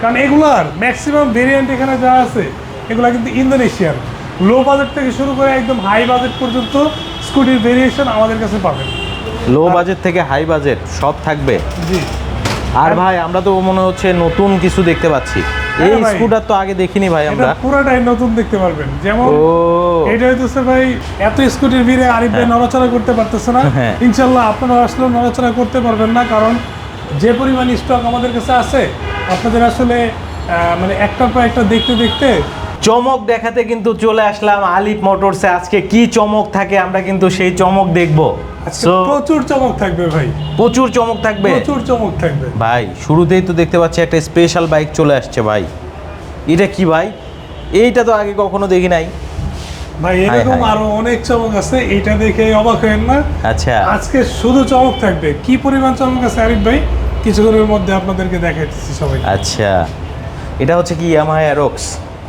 কারণ এগুলার maximum variant এখানে যা আছে এগুলা কিন্তু ইন্দোনেশিয়ান লো বাজেট থেকে শুরু করে একদম হাই বাজেট পর্যন্ত স্কুটির ভেরিয়েশন আমাদের কাছে পাবেন। লো বাজেট থেকে হাই বাজেট সব থাকবে। জি। আর ভাই আমরা তো মনে হচ্ছে নতুন কিছু দেখতে পাচ্ছি। এই হ্যাঁ ভাই। স্কুটার তো আগে দেখিনি ভাই আমরা। পুরোটাই নতুন দেখতে পারবেন। যেমন ও। এটা হইতেছে ভাই এত স্কুটির ভিড়ে আরিফ ভাই নড়াচড়া করতে পারতেছে না। হ্যাঁ। ইনশাল্লাহ আপনারা আসলেও নড়াচড়া করতে পারবেন না কারণ যে পরিমাণ স্টক আমাদের কাছে আছে আপনাদের আসলে মানে একটার পর একটা দেখতে দেখতে চমক দেখাতে কিন্তু চলে আসলাম আলিফ মোটরসে। আজকে কি চমক থাকে আমরা কিন্তু সেই চমক দেখব। প্রচুর চমক থাকবে ভাই। প্রচুর চমক থাকবে। প্রচুর চমক থাকবে। ভাই শুরুতেই তো দেখতে পাচ্ছি একটা স্পেশাল বাইক চলে আসছে ভাই। এটা কি ভাই? এইটা তো আগে কখনো দেখি নাই। ভাই এরকম। আরও অনেক চমক আছে এটা দেখে অবাক হয়েন না। আচ্ছা। আজকে শুধু চমক থাকবে। কি পরিমাণ চমক আছে আরিফ ভাই? কিছুক্ষণের মধ্যে আপনাদেরকে দেখাইতেছি সবাই আচ্ছা। এটা হচ্ছে কি ইয়ামাহা অ্যারক্স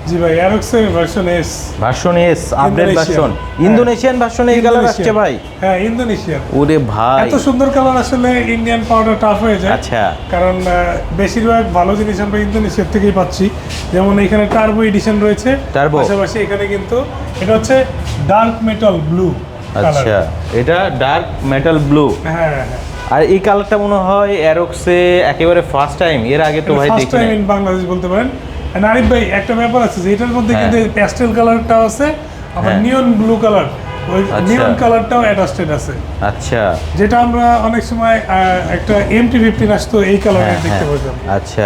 জি ভাই অ্যারক্সের version S version S update version হ্যাঁ। ইন্দোনেশিয়ান ভার্সনে এই কালার আসছে ভাই। হ্যাঁ ইন্দোনেশিয়ান ওরে ভাই। এত সুন্দর কালার আসলে ইন্ডিয়ান পাউডার টাফ হয়ে যায়। আচ্ছা। কারণ বেশিরভাগ ভালো জিনিস আমরা ইন্দোনেশিয়ার থেকেই পাচ্ছি। যেমন এখানে টার্বো এডিশন রয়েছে। Turbo? পাশাপাশি এখানে কিন্তু এটা হচ্ছে ডার্ক মেটাল ব্লু আচ্ছা। এটা ডার্ক মেটাল ব্লু হ্যাঁ হ্যাঁ। আর এই কালারটা মনে হয় অ্যারক্সে একেবারে ফার্স্ট টাইম এর আগে তো ভাই ফার্স্ট দেখি টাইম। ইন বাংলাদেশ বলতে পারেন And আরিফ ভাই একটা ব্যাপার আছে যে এটার মধ্যে হ্যাঁ। কিন্তু প্যাস্টেল কালারটাও আছে আবার। নিয়ন ব্লু কালার ওই। নিয়ন কালারটাও অ্যাডাস্টেড আছে আচ্ছা যেটা আমরা অনেক সময় একটা এমটি ফিফটিন আসতো এই কালারে হ্যাঁ, দেখতে হ্যাঁ। পেতাম আচ্ছা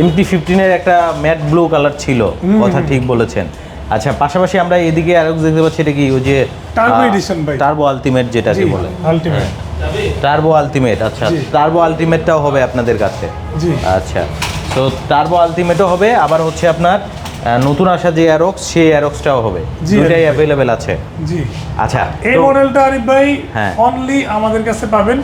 এমটি ফিফটিনের একটা ম্যাট ব্লু কালার ছিল কথা ঠিক বলেছেন আচ্ছা পাশাপাশি আমরা এদিকে আরও দেখতে পাচ্ছি এটা কি ওই যে টার্বো edition ভাই। টার্বো আলটিমেট যেটাকে বলে আলটিমেট টার্বো আলটিমেট আচ্ছা। টার্বো আলটিমেটটাও হবে আপনাদের কাছে। আচ্ছা। তো টার্বো আলটিমেটও হবে আবার হচ্ছে আপনার নতুন আসা যে অ্যারক্স সেই অ্যারক্সটাও হবে। দুটাই অ্যাভেলেবেল আছে। জি। আচ্ছা এই মডেলটা আরিফ ভাই হ্যাঁ। অনলি আমাদের কাছে পাবেন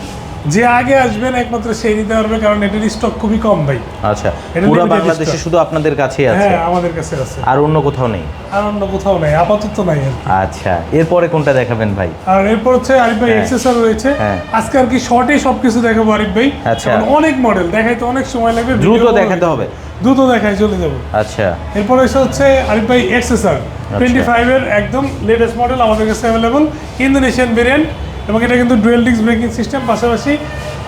যে আগে আসবেন একমাত্র সেই নিতে পারবে কারণ এটার স্টক খুবই কম ভাই। আচ্ছা পুরো বাংলাদেশে শুধু আপনাদের কাছেই আছে? হ্যাঁ আমাদের কাছে আছে। আর অন্য কোথাও নেই? আর অন্য কোথাও নাই আপাতত নাই। আচ্ছা এরপরে কোনটা দেখাবেন ভাই? আর এরপর হচ্ছে আরিফ ভাই হ্যাঁ। এক্সেসর রয়েছে। হ্যাঁ। আজকে আর কি শর্টে সবকিছু দেখাবো আরিফ ভাই। আচ্ছা। অনেক মডেল দেখাইতে অনেক সময় লাগবে দ্রুত দেখাতে হবে। দ্রুত দেখাই চলে যাব। আচ্ছা। এরপর এসে হচ্ছে আরিফ ভাই এক্সেসর টোয়েন্টি ফাইভের একদম লেটেস্ট মডেল আমাদের কাছে অ্যাভেলেবল ইন্দোনেশিয়ান ভেরিয়েন্ট এবং এটা কিন্তু ডুয়েল ডিস্ক ব্রেকিং সিস্টেম পাশাপাশি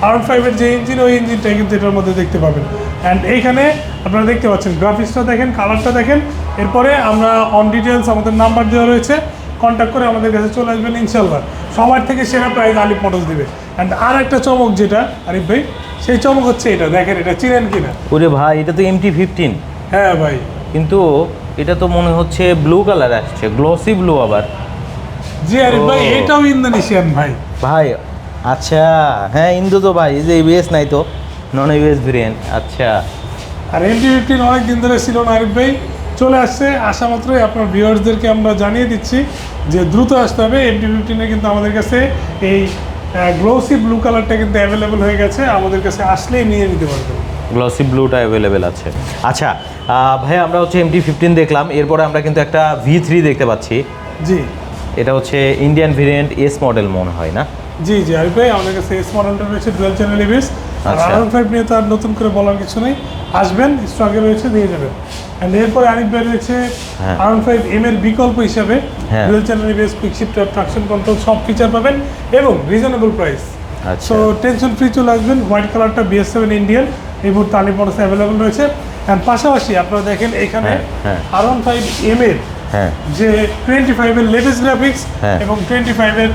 আর ফাইভের যে ইঞ্জিন ওই ইঞ্জিনটাই কিন্তু এটার মধ্যে দেখতে পাবেন। অ্যান্ড এইখানে আপনারা দেখতে পাচ্ছেন গ্রাফিক্সটা দেখেন কালারটা দেখেন। এরপরে আমরা অন ডিটেলস আমাদের নাম্বার দেওয়া রয়েছে। কন্ট্যাক্ট করে আমাদের কাছে চলে আসবেন ইনশাল্লাহ সবার থেকে সেরা প্রাইস আলিফ মডেল দিবে। অ্যান্ড আর একটা চমক যেটা আরিফ ভাই সেই চমক হচ্ছে এটা। দেখেন এটা চিনেন কিনা? ওরে ভাই এটা তো এমটি ফিফটিন হ্যাঁ ভাই। কিন্তু এটা তো মনে হচ্ছে ব্লু কালার আসছে গ্লসি ব্লু আবার। জি আরিফ ভাই। এটাও ইন্দোনেশিয়ান ভাই। ভাই আচ্ছা। হ্যাঁ ইন্দু তো ভাই এই যে এবিএস নাই তো নন এবিএস ভেরিয়েন্ট আচ্ছা। আর এমটি ফিফটিন অনেক দিন ধরে ছিল না আরিফ ভাই। চলে আসছে আসা মাত্রই আপনার ভিউয়ার্সদেরকে আমরা জানিয়ে দিচ্ছি যে দ্রুত আসতে হবে। এমটি ফিফটিনে কিন্তু আমাদের কাছে এই গ্লোসি ব্লু কালারটা কিন্তু অ্যাভেলেবেল হয়ে গেছে। আমাদের কাছে আসলেই নিয়ে নিতে পারবেন। গ্লসি ব্লুটা অ্যাভেলেবেল আছে। আচ্ছা ভাই আমরা হচ্ছে এমটি ফিফটিন দেখলাম। এরপরে আমরা কিন্তু একটা ভি থ্রি দেখতে পাচ্ছি। জি। এটা হচ্ছে ইন্ডিয়ান ভেরিয়েন্ট এস মডেল মনে হয় না জি জি আরিফ ভাই আমাদের কাছে এস মডেলটা রয়েছে ডুয়েল চ্যানেল ইভিস আর আচ্ছা। আর ফাইভ নিয়ে তো আর নতুন করে বলার কিছু নেই আসবেন স্টকে রয়েছে দিয়ে যাবেন অ্যান্ড এরপরে আরিফ ভাই রয়েছে। আর ফাইভ এম এর বিকল্প হিসাবে। ডুয়েল চ্যানেল ইভিস কুইক শিফট ট্রাকশন কন্ট্রোল সব ফিচার পাবেন এবং রিজনেবল প্রাইস আচ্ছা সো টেনশন ফ্রি চলে আসবেন হোয়াইট কালারটা বিএস সেভেন ইন্ডিয়ান এই মুহূর্তে আলিপ মডেলস অ্যাভেলেবল রয়েছে অ্যান্ড পাশাপাশি আপনারা দেখেন এখানে। আর ওয়ান ফাইভ এম এর যে টোয়েন্টি ফাইভের লেটেস্ট গ্রাফিক্স হ্যাঁ। এবং টোয়েন্টি ফাইভের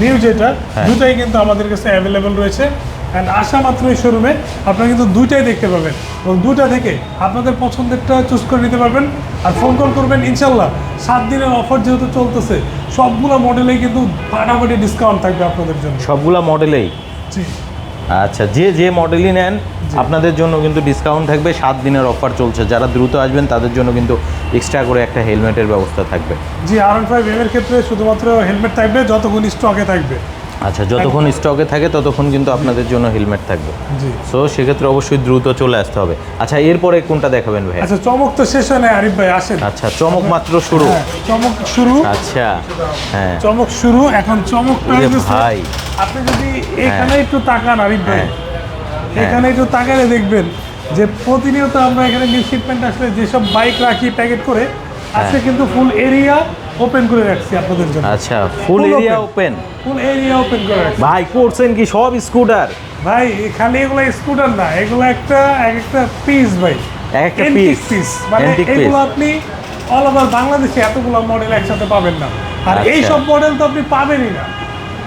নিউ যেটা হ্যাঁ। দুটাই কিন্তু আমাদের কাছে অ্যাভেলেবল রয়েছে। অ্যান্ড আসা মাত্র এই শোরুমে আপনারা কিন্তু দুইটাই দেখতে পাবেন। এবং দুটা থেকে আপনাদের পছন্দেরটা চুজ করে নিতে পারবেন। আর ফোন কল করবেন ইনশাল্লাহ সাত দিনের অফার যেহেতু চলতেছে সবগুলো মডেলেই কিন্তু ফাটাফাটি ডিসকাউন্ট থাকবে আপনাদের জন্য। সবগুলা মডেলেই জি। আচ্ছা যে যে মডেলই নেন আপনাদের জন্য কিন্তু ডিসকাউন্ট থাকবে। সাত দিনের অফার চলছে। যারা দ্রুত আসবেন তাদের জন্য কিন্তু এক্সট্রা করে একটা হেলমেটের ব্যবস্থা থাকবে। জি আর ফাইভ এম এর ক্ষেত্রে শুধুমাত্র হেলমেট থাকবে যতগুলি স্টকে থাকবে। আচ্ছা যতক্ষণ স্টকে থাকে ততক্ষণ কিন্তু আপনাদের জন্য হেলমেট থাকবে। সো সেক্ষেত্রে অবশ্যই দ্রুত চলে আসতে হবে। আচ্ছা এরপরে কোনটা দেখাবেন ভাই আচ্ছা চমক তো শেষ হয় না আরিফ ভাই আসেন। আচ্ছা চমক মাত্র শুরু। হ্যাঁ, চমক শুরু। আচ্ছা হ্যাঁ। চমক শুরু এখন চমকটা ভাই। আপনি যদি এখানে একটু তাকান আরিফ ভাই। হ্যাঁ। এখানে একটু তাকালে দেখবেন যে প্রতিনিয়ত আমরা এখানে নিউ শিপমেন্ট আসলে যেসব বাইক রাখি প্যাকেট করে আজকে হ্যাঁ। কিন্তু ফুল এরিয়া ওপেন করে রাখছি আপনাদের জন্য। আচ্ছা full area open full area open করে রাখছি। ভাই করছেন কি সব স্কুটার ভাই খালি এগুলো স্কুটার না এগুলো একটা এক একটা পিস ভাই। এক একটা piece, piece। মানে এগুলো আপনি অল ওভার বাংলাদেশে এতগুলো মডেল একসাথে পাবেন না। আর। এই সব মডেল তো আপনি পাবেনই না।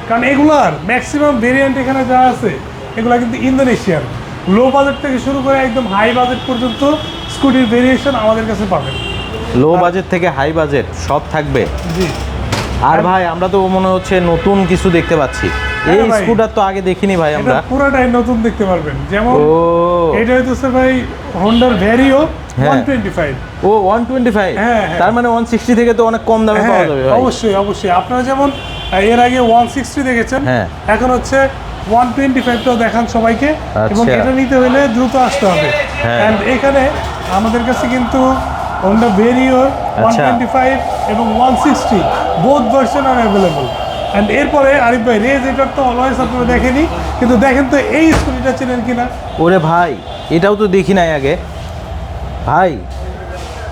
কারণ এগুলার ম্যাক্সিমাম ভেরিয়েন্ট এখানে যা আছে এগুলো কিন্তু ইন্দোনেশিয়ান লো বাজেট থেকে শুরু করে একদম হাই বাজেট পর্যন্ত স্কুটির ভেরিয়েশন আমাদের কাছে পাবেন। লো বাজেট থেকে হাই বাজেট সব থাকবে। আর ভাই আমরা তো মনে হচ্ছে নতুন কিছু দেখতে পাচ্ছি। এই হ্যাঁ স্কুটার তো আগে দেখিনি ভাই আমরা। পুরোটাই নতুন দেখতে পারবেন। যেমন ও। এটা হইতেছে ভাই হোন্ডার ভ্যারিও হ্যাঁ। ওয়ান টোয়েন্টি ফাইভ ও ওয়ান টোয়েন্টি ফাইভ হ্যাঁ, হ্যাঁ। তার মানে ওয়ান সিক্সটি থেকে তো অনেক কম দামে পাওয়া যাবে অবশ্যই অবশ্যই। আপনারা যেমন এর আগে ওয়ান সিক্সটি দেখেছেন। এখন হচ্ছে ওয়ান টোয়েন্টি ফাইভটাও দেখান সবাইকে। এবং আচ্ছা। এটা নিতে হলে দ্রুত আসতে হবে। অ্যান্ড এখানে আমাদের কাছে কিন্তু হোন্ডা ভেরিওর ওয়ান আচ্ছা। ফাইভ এবং ওয়ান সিক্সটি বোথ ভার্সন আর অ্যাভেলেবল অ্যান্ড এরপরে আরিফ ভাই রেজ এটার তো অলওয়েজ আপনারা দেখেনি কিন্তু দেখেন তো এই স্কুটিটা চেনেন কিনা? ওরে ভাই এটাও তো দেখি নাই আগে। ভাই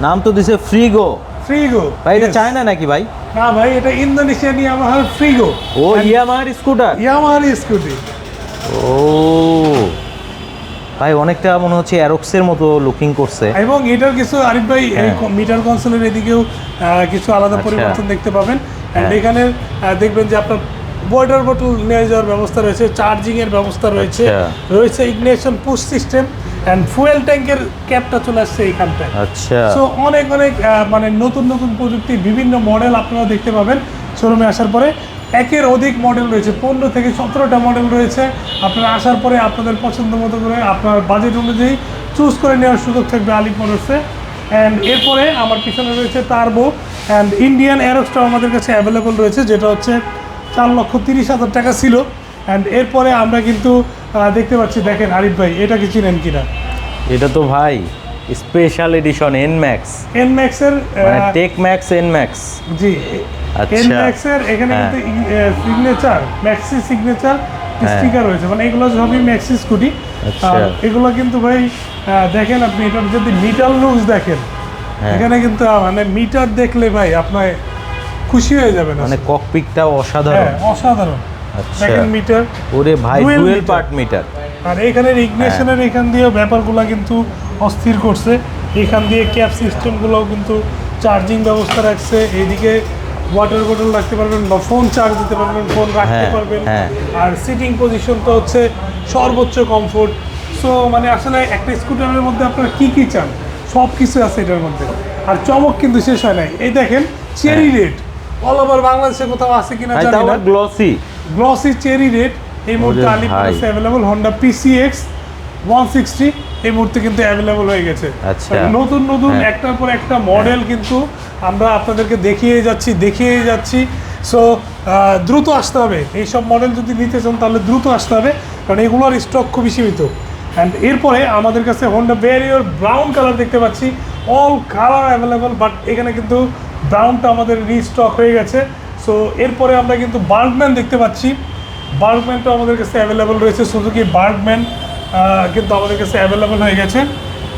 নাম তো দিছে ফ্রিগো ফ্রিগো ভাই এটা চায়না নাকি ভাই? না ভাই এটা ইন্দোনেশিয়ান ইয়ামাহার ফ্রিগো ও ইয়ামার স্কুটার ইয়ামাহার স্কুটি ও। ভাই অনেকটা মনে হচ্ছে অ্যারক্সের মতো লুকিং করছে এবং এটার কিছু আরিফ ভাই এই হ্যাঁ। মিটার কনসোলের এদিকেও কিছু আলাদা আচ্ছা। পরিবর্তন দেখতে পাবেন অ্যান্ড হ্যাঁ। এখানে দেখবেন যে আপনার ওয়াটার বোতল নিয়ে যাওয়ার ব্যবস্থা রয়েছে চার্জিং এর ব্যবস্থা রয়েছে আচ্ছা। রয়েছে ignition push system and fuel ট্যাঙ্কের ক্যাপটা চলে আসছে এইখানটায় আচ্ছা সো অনেক অনেক মানে নতুন নতুন প্রযুক্তি বিভিন্ন মডেল আপনারা দেখতে পাবেন শোরুমে আসার পরে একের অধিক মডেল রয়েছে পনেরো থেকে সতেরোটা মডেল রয়েছে। আপনারা আসার পরে আপনাদের পছন্দ মতো করে আপনার বাজেট অনুযায়ী চুজ করে নেওয়ার সুযোগ থাকবে আলিপ মোটরসে অ্যান্ড এরপরে আমার পিছনে রয়েছে টার্বো অ্যান্ড ইন্ডিয়ান অ্যারোস্টার আমাদের কাছে অ্যাভেলেবল রয়েছে যেটা হচ্ছে চার লক্ষ তিরিশ হাজার টাকা ছিল। অ্যান্ড এরপরে আমরা কিন্তু দেখতে পাচ্ছি দেখেন আরিফ ভাই এটা কি চিনেন কিনা? এটা তো ভাই special edition N Max N ম্যাক্সের টেক ম্যাক্স এন ম্যাক্স জি। আচ্ছা। এখানে হ্যাঁ। কিন্তু সিগনেচার ম্যাক্সি সিগনেচার। স্টিকার রয়েছে মানে এগুলো সবই ম্যাক্সি স্কুটি আচ্ছা। এগুলো কিন্তু ভাই দেখেন আপনি এটার যদি মিটার লুকস দেখেন হ্যাঁ। এখানে কিন্তু মানে মিটার দেখলে ভাই আপনার খুশি হয়ে যাবেন মানে অসাধারণ হ্যাঁ অসাধারণ আচ্ছা দেখেন মিটার ওরে ভাই ডুয়েল পার্ট মিটার আর এখানের ইগনিশনের। এখান দিয়ে ব্যাপারগুলো কিন্তু অস্থির করছে এখান দিয়ে ক্যাপ সিস্টেমগুলোও কিন্তু চার্জিং ব্যবস্থা রাখছে এইদিকে ওয়াটার বোতল রাখতে পারবেন বা ফোন চার্জ দিতে পারবেন ফোন রাখতে হ্যাঁ, পারবেন। হ্যাঁ। আর সিটিং পজিশনটা হচ্ছে সর্বোচ্চ কমফোর্ট সো মানে আসলে একটা স্কুটারের মধ্যে আপনারা কি কি চান? সব কিছু আছে এটার মধ্যে। আর চমক কিন্তু শেষ হয় নাই। এই দেখেন চেরি রেড অল ওভার বাংলাদেশে কোথাও আছে কিনা জানি না। গ্লসি গ্লসি চেরি রেড এই মুহূর্তে Alipur. Available Honda PCX one sixty এই মুহূর্তে কিন্তু অ্যাভেলেবল হয়ে গেছে। আচ্ছা। নতুন নতুন হ্যাঁ। একটার পর একটা মডেল কিন্তু আমরা আপনাদেরকে দেখিয়ে যাচ্ছি দেখিয়ে যাচ্ছি। সো দ্রুত আসতে হবে। এইসব মডেল যদি নিতে চান তাহলে দ্রুত আসতে হবে। কারণ এগুলোর স্টক খুবই সীমিত। অ্যান্ড এরপরে আমাদের কাছে হন্ডা ব্যারিয়র ব্রাউন কালার দেখতে পাচ্ছি। অল কালার অ্যাভেলেবল বাট এখানে কিন্তু ব্রাউনটা আমাদের রিস্টক হয়ে গেছে। সো এরপরে আমরা কিন্তু বাল্কম্যান দেখতে পাচ্ছি। বার্গম্যানটা আমাদের কাছে অ্যাভেলেবল রয়েছে। সুজুকি বার্গম্যান কিন্তু আমাদের কাছে অ্যাভেলেবল হয়ে গেছে।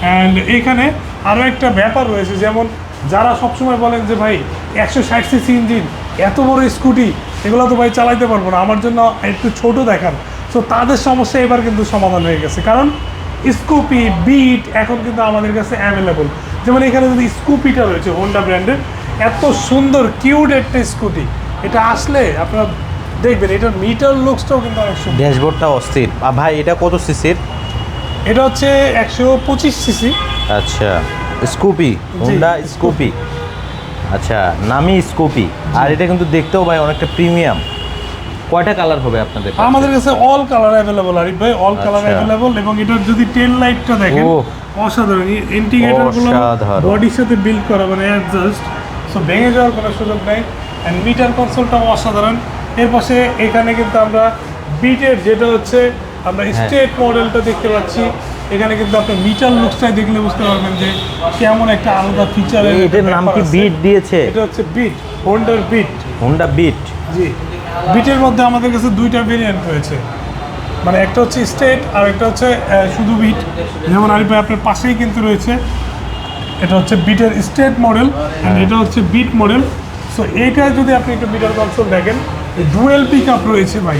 অ্যান্ড এখানে আরও একটা ব্যাপার রয়েছে, যেমন যারা সবসময় বলেন যে, ভাই, একশো ষাট সিসি ইঞ্জিন, এত বড় স্কুটি, এগুলো তো ভাই চালাইতে পারব না। আমার জন্য একটু ছোট দেখান। সো তাদের সমস্যা এবার কিন্তু সমাধান হয়ে গেছে। কারণ স্কুপি বিট এখন কিন্তু আমাদের কাছে অ্যাভেলেবল যেমন এখানে যদি স্কুপিটা রয়েছে হোন্ডা ব্র্যান্ডের এত সুন্দর কিউট একটা স্কুটি, এটা আসলে আপনারা দেখবেন এটার মিটার লুকসটাও কিন্তু অনেক সুন্দর। ড্যাশবোর্ডটা অস্থির। আর ভাই এটা কত সিসির? এটা হচ্ছে একশো পঁচিশ সিসি আচ্ছা স্কুপি হোন্ডা স্কুপি। আচ্ছা নামি স্কুপি। আর এটা কিন্তু দেখতেও ভাই অনেকটা প্রিমিয়াম কয়টা কালার হবে আপনাদের? আমাদের কাছে অল কালার অ্যাভেলেবল আরিফ ভাই অল কালার। অ্যাভেলেবল এবং এটার যদি টেল লাইটটা দেখেন। অসাধারণ। অসাধারণ। বডির সাথে বিল্ড করা মানে অ্যাডজাস্ট সো ভেঙে যাওয়ার কোনো সুযোগ নাই। অ্যান্ড মিটার কনসোলটাও অসাধারণ। এর পাশে এখানে কিন্তু আমরা বিটের যেটা হচ্ছে আমরা হ্যাঁ। স্টেট মডেলটা দেখতে পাচ্ছি। এখানে কিন্তু আপনি মিটার লুকসটাই দেখলে বুঝতে পারবেন যে কেমন একটা আলাদা ফিচার এটার নাম কি বিট দিয়েছে? এটা হচ্ছে বিট হোন্ডার বিট হোন্ডা বিট জি। বিটের মধ্যে আমাদের কাছে দুইটা ভেরিয়েন্ট রয়েছে। মানে একটা হচ্ছে স্টেট আর একটা হচ্ছে শুধু বিট যেমন আরিফ ভাই আপনার পাশেই কিন্তু রয়েছে। এটা হচ্ছে বিটের স্টেট মডেল এটা হচ্ছে বিট মডেল সো এইটা যদি আপনি একটু বিটার কনসোল দেখেন ডুয়েল পিক আপ রয়েছে ভাই।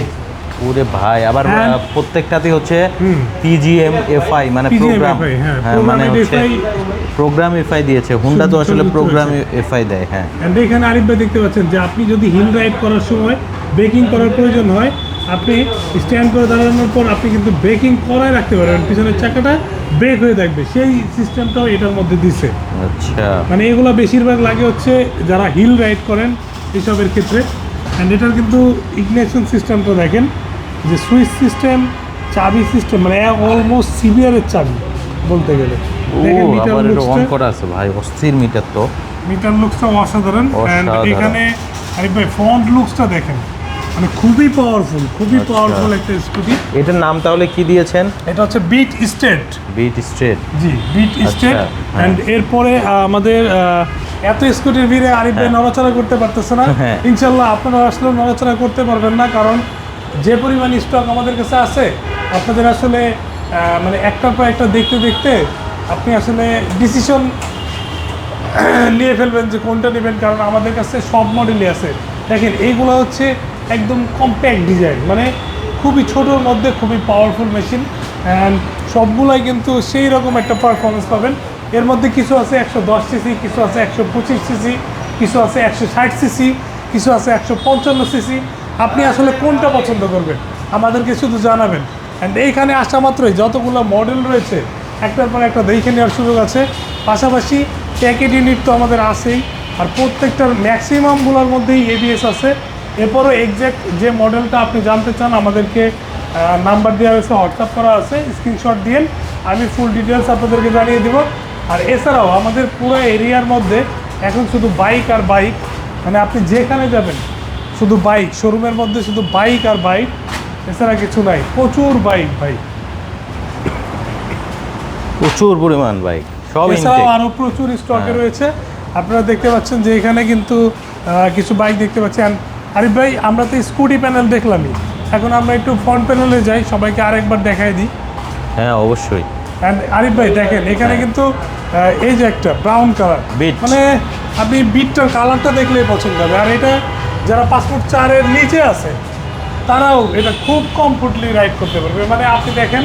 ওরে ভাই আবার প্রত্যেকটাতে হচ্ছে। পিজিএম এফআই মানে প্রোগ্রাম হ্যাঁ, হ্যাঁ মানে হচ্ছে প্রোগ্রাম এফআই দিয়েছে। হুন্ডা তো আসলে প্রোগ্রাম। এফআই দেয় হ্যাঁ। এখানে আরিফ ভাই দেখতে পাচ্ছেন যে আপনি যদি হিল রাইড করার সময় ব্রেকিং করার প্রয়োজন হয় আপনি স্ট্যান্ড করে দাঁড়ানোর পর আপনি কিন্তু ব্রেকিং করায় রাখতে পারবেন। পিছনের চাকাটা ব্রেক হয়ে থাকবে। সেই সিস্টেমটাও এটার মধ্যে দিছে। আচ্ছা। মানে এগুলো বেশিরভাগ লাগে হচ্ছে যারা হিল রাইড করেন এসবের ক্ষেত্রে। অ্যান্ড এটার কিন্তু ইগনেশন সিস্টেমটা দেখেন যে সুইচ সিস্টেম চাবি সিস্টেম মানে অলমোস্ট সিভিয়ারের চাবি বলতে গেলে। অন করা আছে ভাই অস্থির মিটার তো। মিটার লুকসটা অসাধারণ। এখানে আরে ভাই ফ্রন্ট লুকসটা দেখেন। মানে খুবই পাওয়ারফুল খুবই আচ্ছা। পাওয়ারফুল একটা স্কুটি এটার নাম তাহলে কি দিয়েছেন? এটা হচ্ছে বিট স্টেট বিট স্ট্রেট জি বিট স্টেট হ্যাঁ। অ্যান্ড এরপরে আমাদের এত স্কুটির ভিড়ে আরিফ ভাই নড়াচড়া করতে পারতেছে না। হ্যাঁ। ইনশাল্লাহ আপনারা আসলে নড়াচড়া করতে পারবেন না কারণ যে পরিমাণ স্টক আমাদের কাছে আছে আপনাদের আসলে মানে একটার পর একটা দেখতে দেখতে আপনি আসলে ডিসিশন নিয়ে ফেলবেন যে কোনটা নেবেন কারণ আমাদের কাছে সব মডেলই আছে। দেখেন এইগুলো হচ্ছে একদম কম্প্যাক্ট ডিজাইন মানে খুবই ছোটোর মধ্যে খুবই পাওয়ারফুল মেশিন অ্যান্ড সবগুলাই কিন্তু সেই রকম একটা পারফরমেন্স পাবেন। এর মধ্যে কিছু আছে একশো দশ সিসি কিছু আছে একশো পঁচিশ সিসি কিছু আছে একশো ষাট সিসি কিছু আছে একশো পঞ্চান্ন সিসি আপনি আসলে কোনটা পছন্দ করবেন, আমাদেরকে শুধু জানাবেন। অ্যান্ড এইখানে আসা মাত্রই যতগুলো মডেল রয়েছে, একটার পর একটা দেখে নেওয়ার সুযোগ আছে। পাশাপাশি প্যাকেট ইউনিট তো আমাদের আছেই, আর প্রত্যেকটার ম্যাক্সিমামগুলোর মধ্যেই এবিএস আছে। এরপরও এক্স্যাক্ট যে মডেলটা আপনি জানতে চান আমাদেরকে নাম্বার দেওয়া হয়েছে হোয়াটসঅ্যাপ করা আছে স্ক্রিনশট দিয়ে আমি ফুল ডিটেলস আপনাদেরকে জানিয়ে দেবো। আর এছাড়াও আমাদের পুরো এরিয়ার মধ্যে এখন শুধু বাইক আর বাইক মানে আপনি যেখানে যাবেন শুধু বাইক শোরুমের মধ্যে শুধু বাইক আর বাইক এছাড়া কিছু নাই প্রচুর বাইক বাইক প্রচুর পরিমাণ বাইক সব এছাড়াও আরও প্রচুর স্টকে হ্যাঁ। রয়েছে। আপনারা দেখতে পাচ্ছেন যে এখানে কিন্তু কিছু বাইক দেখতে পাচ্ছেন। আরিফ ভাই আমরা তো স্কুটি প্যানেল দেখলামই। এখন আমরা একটু ফ্রন্ট প্যানেলে যাই সবাইকে আরেকবার দেখাই দিই। হ্যাঁ অবশ্যই। অ্যান্ড আরিফ ভাই দেখেন এখানে হ্যাঁ। কিন্তু এই যে একটা ব্রাউন কালার। মানে আপনি বিটটার কালারটা দেখলেই পছন্দ হবে। আর এটা যারা পাসপোর্ট চারের নিচে আছে তারাও এটা খুব কমফোর্টলি রাইড করতে পারবে। মানে আপনি দেখেন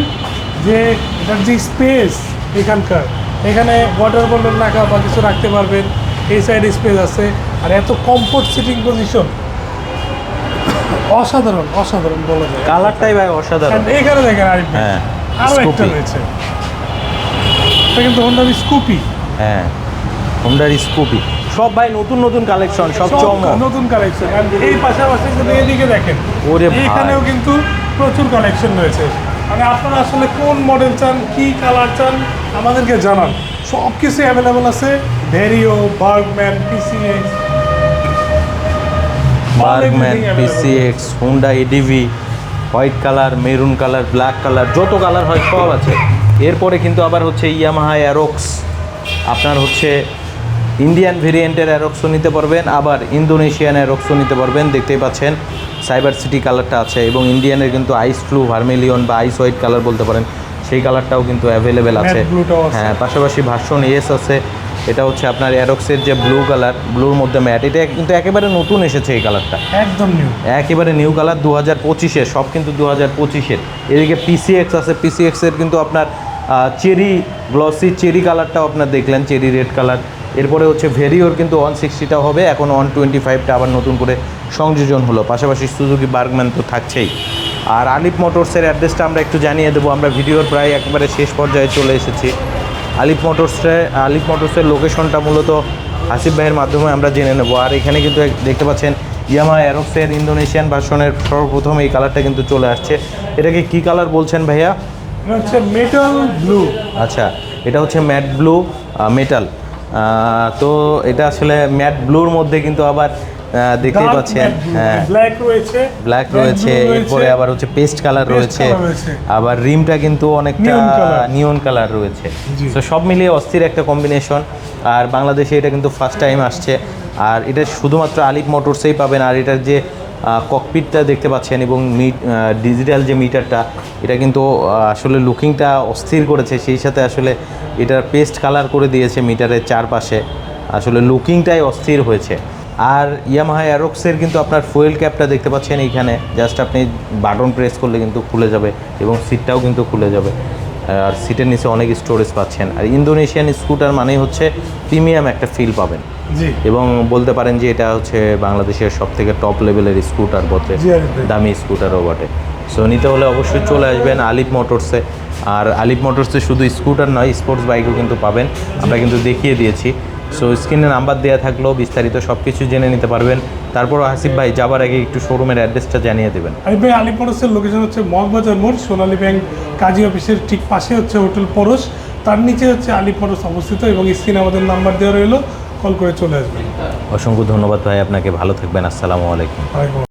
যে এটার যে স্পেস এখানকার এখানে ওয়াটার বটল রাখা বা কিছু রাখতে পারবেন এই সাইডে স্পেস আছে। আর এত কমফোর্ট সিটিং পজিশন অসাধারণ অসাধারণ বলা যায়। কালারটাই ভাই অসাধারণ। এখানে দেখেন আরিফ ভাই, হ্যাঁ, আরও একটা রয়েছে। এটা কিন্তু হোন্ডার স্কুপি। হ্যাঁ হোন্ডার স্কুপি। সব ভাই নতুন নতুন কালেকশন সব চমক। নতুন কালেকশন। এই পাশাপাশি যদি এদিকে দেখেন ওরে। এখানেও কিন্তু প্রচুর কালেকশন রয়েছে। মানে আপনারা আসলে কোন মডেল চান কি কালার চান আমাদেরকে জানান। সব কিছু অ্যাভেলেবল আছে Vario Burgman PCX Burgman PCX Honda ADV white colour maroon colour black colour যত কালার হয় সব আছে। এরপরে কিন্তু আবার হচ্ছে ইয়ামাহা অ্যারোক্স আপনার হচ্ছে ইন্ডিয়ান ভেরিয়েন্টের অ্যারোক্সও নিতে পারবেন আবার ইন্দোনেশিয়ান অ্যারোক্সও নিতে পারবেন। দেখতেই পাচ্ছেন সাইবার সিটি কালারটা আছে এবং ইন্ডিয়ানের কিন্তু আইস ফ্লু ভার্মেলিয়ন বা আইস হোয়াইট কালার বলতে পারেন সেই কালারটাও কিন্তু অ্যাভেলেবেল আছে। হ্যাঁ পাশাপাশি ভার্সন এস আছে। এটা হচ্ছে আপনার অ্যারোক্সের যে ব্লু কালার ব্লুর মধ্যে ম্যাট এটা কিন্তু একেবারে নতুন এসেছে এই কালারটা একদম নিউ একেবারে নিউ কালার দু হাজার পঁচিশের সব কিন্তু দু হাজার পঁচিশের। এদিকে পিসিএক্স আছে পিসিএক্সের কিন্তু আপনার চেরি গ্লসি চেরি কালারটাও আপনার দেখলেন চেরি রেড কালার এরপরে হচ্ছে ভেরিওর কিন্তু ওয়ান সিক্সটিটাও হবে এখন ওয়ান টোয়েন্টি ফাইভটা আবার নতুন করে সংযোজন হলো। পাশাপাশি সুজুকি বার্গম্যান তো থাকছেই। আর আলিফ মোটরসের অ্যাড্রেসটা আমরা একটু জানিয়ে দেবো। আমরা ভিডিওর প্রায় একেবারে শেষ পর্যায়ে চলে এসেছি। আলিফ মোটরসে আলিফ মোটরসের লোকেশনটা মূলত আসিফ ভাইয়ের মাধ্যমে আমরা জেনে নেব। আর এখানে কিন্তু দেখতে পাচ্ছেন ইয়ামা অ্যারোক্সের ইন্দোনেশিয়ান ভার্সনের সর্বপ্রথম এই কালারটা কিন্তু চলে আসছে। এটাকে কি কালার বলছেন ভাইয়া? হচ্ছে মেটাল ব্লু আচ্ছা এটা হচ্ছে ম্যাট ব্লু মেটাল তো এটা আসলে ম্যাট ব্লুর মধ্যে কিন্তু আবার আহ, দেখতেই পাচ্ছেন হ্যাঁ। ব্ল্যাক রয়েছে ব্ল্যাক রয়েছে এরপরে আবার হচ্ছে পেস্ট কালার রয়েছে আবার রিমটা কিন্তু অনেকটা নিয়ন কালার রয়েছে। তো সব মিলিয়ে অস্থির একটা কম্বিনেশন আর বাংলাদেশে এটা কিন্তু ফার্স্ট টাইম আসছে। আর এটা শুধুমাত্র আলিফ মোটরসেই পাবেন। আর এটার যে ককপিটটা দেখতে পাচ্ছেন এবং মিট ডিজিটাল যে মিটারটা এটা কিন্তু আসলে লুকিংটা অস্থির করেছে। সেই সাথে আসলে এটার পেস্ট কালার করে দিয়েছে মিটারের চারপাশে। আসলে লুকিংটাই অস্থির হয়েছে। আর ইয়ামাহা অ্যারোক্সের কিন্তু আপনার ফুয়েল ক্যাপটা দেখতে পাচ্ছেন এইখানে। জাস্ট আপনি বাটন প্রেস করলে কিন্তু খুলে যাবে এবং সিটটাও কিন্তু খুলে যাবে। আর সিটের নিচে অনেক স্টোরেজ পাচ্ছেন। আর ইন্দোনেশিয়ান স্কুটার মানেই হচ্ছে প্রিমিয়াম একটা ফিল পাবেন। এবং বলতে পারেন যে এটা হচ্ছে বাংলাদেশের সব থেকে টপ লেভেলের স্কুটার বটে। দামি স্কুটারও বটে। সো নিতে হলে অবশ্যই চলে আসবেন আলিফ মোটরসে আর আলিফ মোটরসে শুধু স্কুটার নয় স্পোর্টস বাইকও কিন্তু পাবেন। আমরা কিন্তু দেখিয়ে দিয়েছি। সো স্ক্রিনে নাম্বার দেওয়া থাকলেও বিস্তারিত সব কিছু জেনে নিতে পারবেন। তারপর আসিফ ভাই যাবার আগে একটু শোরুমের অ্যাড্রেসটা জানিয়ে দেবেন। আরিফ ভাই আলিপ মোটরসের লোকেশন হচ্ছে মগবাজার মোড় সোনালী ব্যাংক কাজী অফিসের ঠিক পাশে হচ্ছে হোটেল পরশ। তার নিচে হচ্ছে আলিপ মোটরস অবস্থিত এবং স্ক্রিনে আমাদের নাম্বার দেওয়া রইল। কল করে চলে আসবেন। অসংখ্য ধন্যবাদ ভাই আপনাকে ভালো থাকবেন। আসসালামু আলাইকুম।